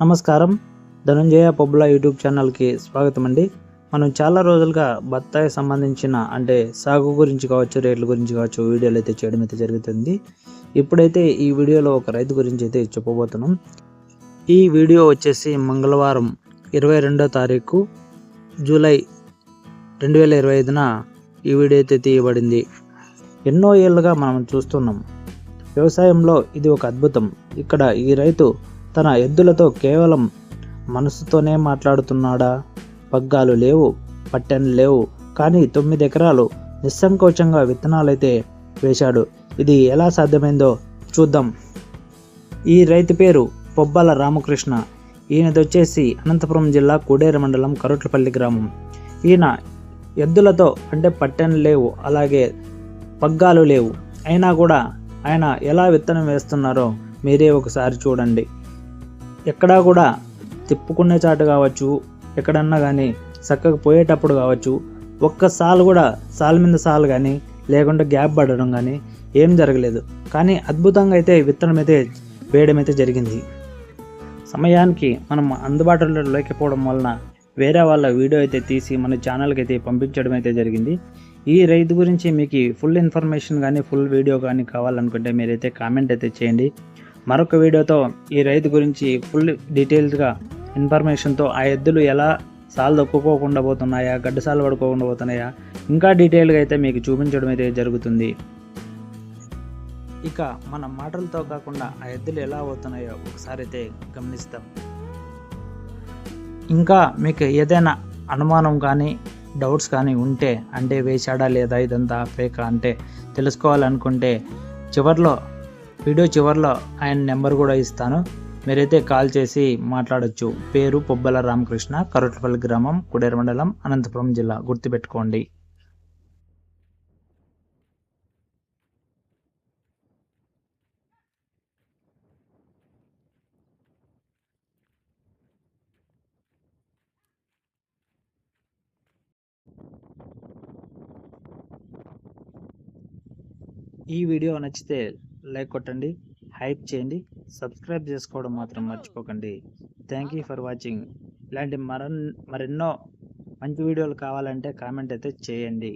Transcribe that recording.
నమస్కారం. ధనంజయ పబ్బుల యూట్యూబ్ ఛానల్కి స్వాగతం అండి మనం చాలా రోజులుగా బత్తాయి సంబంధించిన అంటే సాగు గురించి కావచ్చు రేట్ల గురించి కావచ్చు వీడియోలు అయితే చేయడం అయితే జరుగుతుంది. ఇప్పుడైతే ఈ వీడియోలో ఒక రైతు గురించి అయితే చెప్పబోతున్నాం. ఈ వీడియో వచ్చేసి మంగళవారం ఇరవై రెండో తారీఖు జూలై రెండు వేల ఇరవై ఐదున ఈ వీడియో అయితే తీయబడింది. ఎన్నో ఏళ్ళుగా మనం చూస్తున్నాం. వ్యవసాయంలో ఇది ఒక అద్భుతం. ఇక్కడ ఈ రైతు తన ఎద్దులతో కేవలం మనసుతోనే మాట్లాడుతున్నాడా? పగ్గాలు లేవు పట్టెలు లేవు కానీ తొమ్మిది ఎకరాలు నిస్సంకోచంగా విత్తనాలైతే వేశాడు. ఇది ఎలా సాధ్యమైందో చూద్దాం. ఈ రైతు పేరు పొబ్బాల రామకృష్ణ. ఈయనదొచ్చేసి అనంతపురం జిల్లా కూడేరు మండలం కరుట్లపల్లి గ్రామం. ఈయన ఎద్దులతో అంటే పట్టెన్లు లేవు అలాగే పగ్గాలు లేవు. అయినా కూడా ఆయన ఎలా విత్తనం వేస్తున్నారో మీరే ఒకసారి చూడండి. ఎక్కడా కూడా తిప్పుకునే చాటు కావచ్చు ఎక్కడన్నా కానీ చక్కగా పోయేటప్పుడు కావచ్చు ఒక్క సాలు కూడా సాల్ మీద సాలు కానీ లేకుంటే గ్యాప్ పడడం కానీ ఏం జరగలేదు. కానీ అద్భుతంగా అయితే విత్తనం అయితే వేయడం అయితే జరిగింది. సమయానికి మనం అందుబాటులో లేకపోవడం వలన వేరే వాళ్ళ వీడియో అయితే తీసి మన ఛానల్కి అయితే పంపించడం అయితే జరిగింది. ఈ రైతు గురించి మీకు ఫుల్ ఇన్ఫర్మేషన్ కానీ ఫుల్ వీడియో కానీ కావాలనుకుంటే మీరైతే కామెంట్ అయితే చేయండి. మరొక వీడియోతో ఈ రైతు గురించి ఫుల్ డీటెయిల్స్గా ఇన్ఫర్మేషన్తో ఆ ఎద్దులు ఎలా సాలు దొక్కుకోకుండా పోతున్నాయా గడ్డ సాలు పడుకోకుండా పోతున్నాయా ఇంకా డీటెయిల్గా అయితే మీకు చూపించడం అయితే జరుగుతుంది. ఇక మన మాటలతో కాకుండా ఆ ఎద్దులు ఎలా అవుతున్నాయో ఒకసారి అయితే గమనిస్తాం. ఇంకా మీకు ఏదైనా అనుమానం కానీ డౌట్స్ కానీ ఉంటే అంటే వేశాడా లేదా ఇదంతా ఫేకా అంటే తెలుసుకోవాలనుకుంటే చివర్లో వీడియో చివర్లో ఆయన నెంబర్ కూడా ఇస్తాను. మీరైతే కాల్ చేసి మాట్లాడొచ్చు. పేరు పొబ్బల రామకృష్ణ కరుట్లపల్లి గ్రామం కుడేరు మండలం అనంతపురం జిల్లా. గుర్తుపెట్టుకోండి. ఈ వీడియో నచ్చితే లైక్ కొట్టండి హైప్ చేయండి సబ్స్క్రైబ్ చేసుకోవడం మాత్రం మర్చిపోకండి. థ్యాంక్ యూ ఫర్ వాచింగ్ ఇలాంటి మరన్ మరెన్నో మంచి వీడియోలు కావాలంటే కామెంట్ అయితే చేయండి.